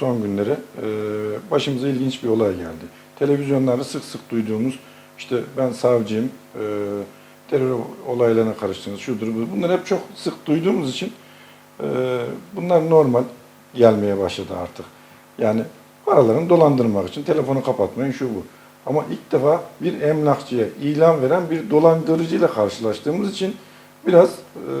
son günleri e, başımıza ilginç bir olay geldi. Televizyonlarda sık sık duyduğumuz işte ben savcıyım, e, terör olaylarına karıştınız, şudur bu. Bunları hep çok sık duyduğumuz için e, bunlar normal gelmeye başladı artık. Yani paralarını dolandırmak için telefonu kapatmayın şu bu. Ama ilk defa bir emlakçıya ilan veren bir dolandırıcıyla karşılaştığımız için biraz e,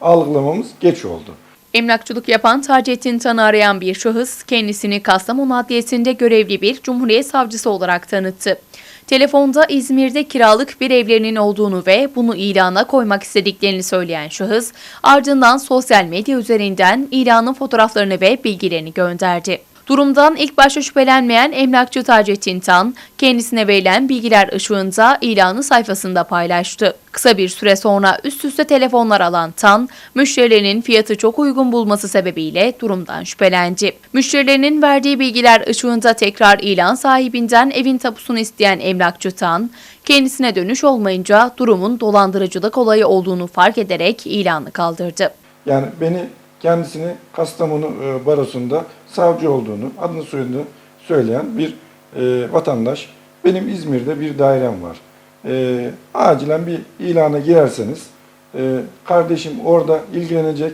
algılamamız geç oldu. Emlakçılık yapan Taceddin Tan'ı arayan bir şahıs kendisini Kastamonu Adliyesi'nde görevli bir Cumhuriyet Savcısı olarak tanıttı. Telefonda İzmir'de kiralık bir evlerinin olduğunu ve bunu ilana koymak istediklerini söyleyen şahıs ardından sosyal medya üzerinden ilanın fotoğraflarını ve bilgilerini gönderdi. Durumdan ilk başta şüphelenmeyen emlakçı Taceddin Tan, kendisine verilen bilgiler ışığında ilanı sayfasında paylaştı. Kısa bir süre sonra üst üste telefonlar alan Tan, müşterilerinin fiyatı çok uygun bulması sebebiyle durumdan şüphelendi. Müşterilerinin verdiği bilgiler ışığında tekrar ilan sahibinden evin tapusunu isteyen emlakçı Tan, kendisine dönüş olmayınca durumun dolandırıcılık olayı olduğunu fark ederek ilanı kaldırdı. Yani beni kendisini Kastamonu e, Barosu'nda savcı olduğunu, adını soyadını söyleyen bir e, vatandaş. Benim İzmir'de bir dairem var. E, acilen bir ilana girerseniz e, kardeşim orada ilgilenecek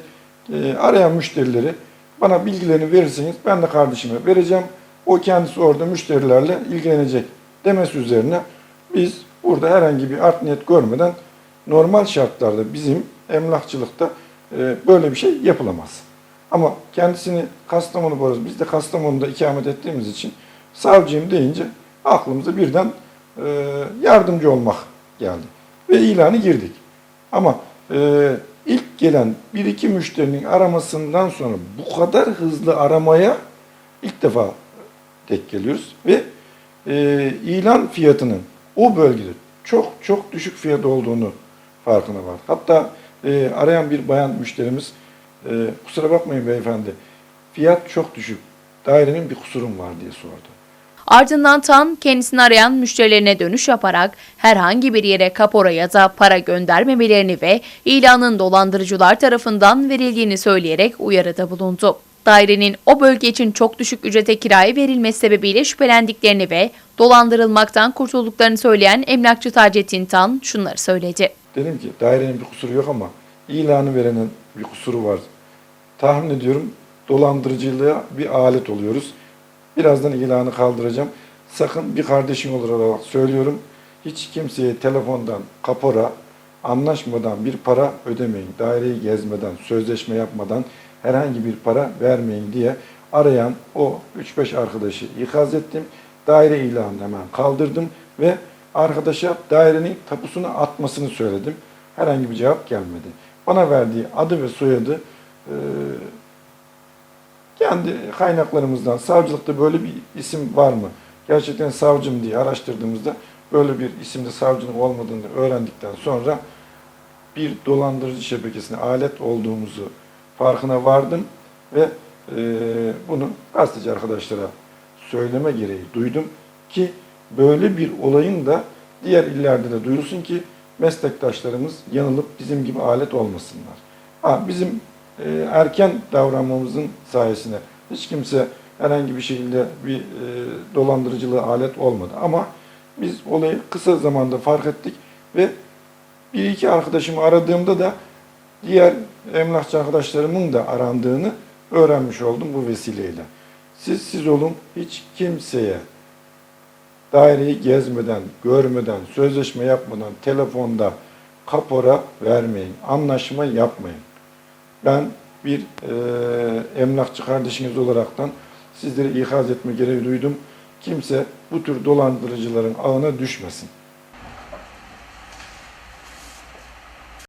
arayan müşterileri bana bilgilerini verirseniz ben de kardeşime vereceğim. O kendisi orada müşterilerle ilgilenecek demesi üzerine biz burada herhangi bir art niyet görmeden normal şartlarda bizim emlakçılıkta böyle bir şey yapılamaz. Ama kendisini Kastamonu Barosu, biz de Kastamonu'da ikamet ettiğimiz için savcıyım deyince aklımıza birden e, yardımcı olmak geldi. Ve ilanı girdik. Ama e, ilk gelen bir iki müşterinin aramasından sonra bu kadar hızlı aramaya ilk defa denk geliyoruz. Ve e, ilan fiyatının o bölgede çok çok düşük fiyat olduğunu farkına var. Hatta e, arayan bir bayan müşterimiz e, kusura bakmayın beyefendi fiyat çok düşük dairenin bir kusurum var diye sordu. Ardından Tan kendisini arayan müşterilerine dönüş yaparak herhangi bir yere kapora ya da para göndermemelerini ve ilanın dolandırıcılar tarafından verildiğini söyleyerek uyarıda bulundu. Dairenin o bölge için çok düşük ücrete kiraya verilmesi sebebiyle şüphelendiklerini ve dolandırılmaktan kurtulduklarını söyleyen emlakçı Taceddin Tan şunları söyledi. Dedim ki dairenin bir kusuru yok ama ilanı verenin bir kusuru var. Tahmin ediyorum dolandırıcılığa bir alet oluyoruz. Birazdan ilanı kaldıracağım. Sakın bir kardeşim olarak söylüyorum. Hiç kimseye telefondan kapora, anlaşmadan bir para ödemeyin. Daireyi gezmeden, sözleşme yapmadan herhangi bir para vermeyin diye arayan o 3-5 arkadaşı ikaz ettim. Daire ilanını hemen kaldırdım ve arkadaşa dairenin tapusunu atmasını söyledim. Herhangi bir cevap gelmedi. Bana verdiği adı ve soyadı e, kendi kaynaklarımızdan savcılıkta böyle bir isim var mı? Gerçekten savcım diye araştırdığımızda böyle bir isimde savcının olmadığını öğrendikten sonra bir dolandırıcı şebekesine alet olduğumuzu farkına vardım ve e, bunu gazeteci arkadaşlara söyleme gereği duydum ki böyle bir olayın da diğer illerde de duyulsun ki meslektaşlarımız yanılıp bizim gibi alet olmasınlar. Ha, bizim e, erken davranmamızın sayesinde hiç kimse herhangi bir şekilde bir e, dolandırıcılığa alet olmadı. Ama biz olayı kısa zamanda fark ettik ve bir iki arkadaşımı aradığımda da diğer emlakçı arkadaşlarımın da arandığını öğrenmiş oldum bu vesileyle. Siz siz olun hiç kimseye daireyi gezmeden, görmeden, sözleşme yapmadan telefonda kapora vermeyin, anlaşma yapmayın. Ben bir e, emlakçı kardeşiniz olaraktan sizlere ikaz etme gereği duydum. Kimse bu tür dolandırıcıların ağına düşmesin.